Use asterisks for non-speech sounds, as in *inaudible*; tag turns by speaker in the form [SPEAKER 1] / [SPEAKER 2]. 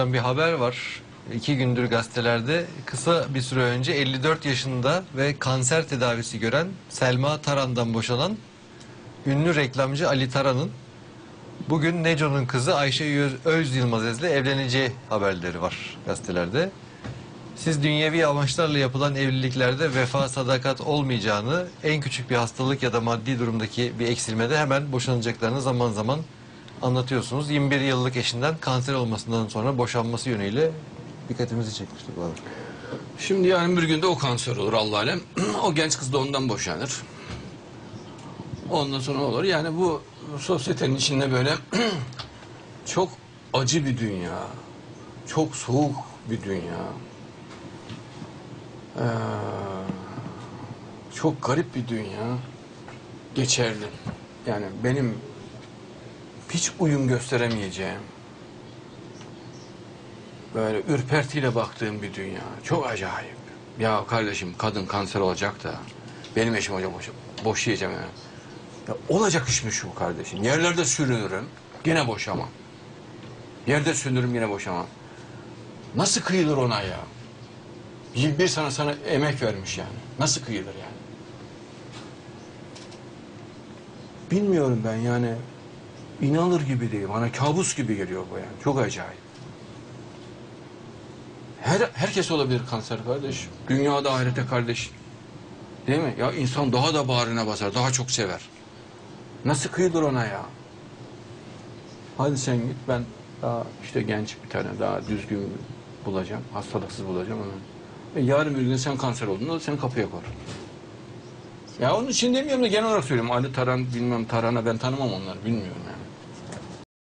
[SPEAKER 1] hocam bir haber var. İki gündür gazetelerde kısa bir süre önce 54 yaşında ve kanser tedavisi gören Selma Taran'dan boşanan ünlü reklamcı Ali Taran'ın bugün Neco'nun kızı Ayşe Öz, Öz Yılmaz'le evleneceği haberleri var gazetelerde. Siz dünyevi amaçlarla yapılan evliliklerde vefa sadakat olmayacağını, en küçük bir hastalık ya da maddi durumdaki bir eksilmede hemen boşanacaklarını zaman zaman anlatıyorsunuz. 21 yıllık eşinden kanser olmasından sonra boşanması yönüyle dikkatimizi çekmiştik bu haber.
[SPEAKER 2] Şimdi yarın bir günde o kanser olur Allah alem. *clears throat* o genç kız da ondan boşanır. Ondan sonra olur? Yani bu sosyetenin içinde böyle *clears throat* çok acı bir dünya. Çok soğuk bir dünya. Ee, çok garip bir dünya. Geçerli. Yani benim hiç uyum gösteremeyeceğim böyle ürpertiyle baktığım bir dünya. Çok acayip. Ya kardeşim kadın kanser olacak da benim eşim hocam boş, boşayacağım yani. Ya olacak iş mi şu kardeşim? Yerlerde sürünürüm gene boşamam. Yerde sürünürüm yine boşamam. Nasıl kıyılır ona ya? Bir, bir sana sana emek vermiş yani. Nasıl kıyılır yani? Bilmiyorum ben yani. İnanılır gibi değil. Bana kabus gibi geliyor bu yani. Çok acayip. Her, herkes olabilir kanser kardeş. Dünyada ahirete kardeş. Değil mi? Ya insan daha da bağrına basar, daha çok sever. Nasıl kıyılır ona ya? Hadi sen git ben daha işte genç bir tane daha düzgün bulacağım. Hastalıksız bulacağım onu. E yarın bir gün sen kanser olduğunda seni kapıya koyar. Ya onun için demiyorum da genel olarak söylüyorum. Ali Taran bilmem Taran'a ben tanımam onları bilmiyorum yani.